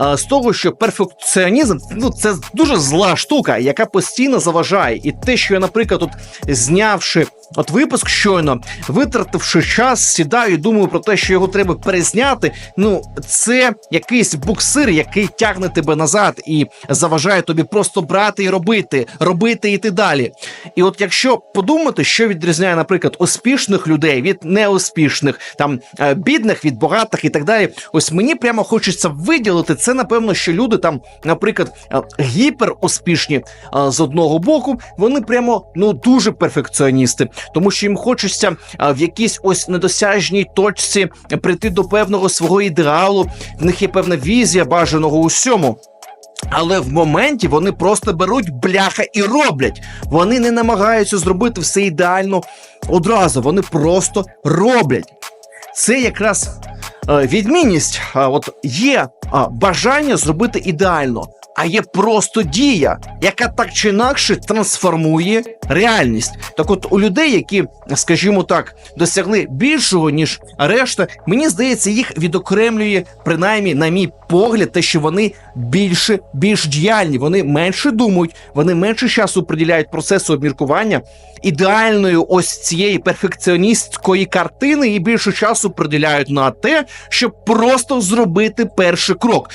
е, з того, що перфекціонізм ну це дуже зла штука, яка постійно заважає. І те, що я, наприклад, от знявши от випуск щойно, витративши час, сідаю думаю про те, що його треба перезняти. Ну, це якийсь буксир, який тягне тебе назад і заважає тобі просто брати і робити, робити і йти далі. І от якщо подумати, що відрізняє, наприклад, успішних людей від неуспішних, там е, бідних від багатих і так далі, ось мені прямо хочеться виділити це. Напевно, що люди там, наприклад, е, гіперуспішні е, з одного боку, вони прямо ну дуже перфекціоністи, тому що їм хочеться в якійсь ось недосяжній точці прийти до певного свого ідеалу. В них є певна візія бажаного усьому. Але в моменті вони просто беруть бляха і роблять. Вони не намагаються зробити все ідеально одразу. Вони просто роблять. Це якраз е, відмінність. От є бажання зробити ідеально, а є просто дія, яка так чи інакше трансформує реальність. Так, от у людей, які, скажімо так, досягли більшого ніж решта, мені здається, їх відокремлює принаймні, на мій погляд, те, що вони більше більш діяльні, вони менше думають, вони менше часу приділяють процесу обміркування ідеальної ось цієї перфекціоністської картини і більше часу приділяють на те, щоб просто зробити перший крок.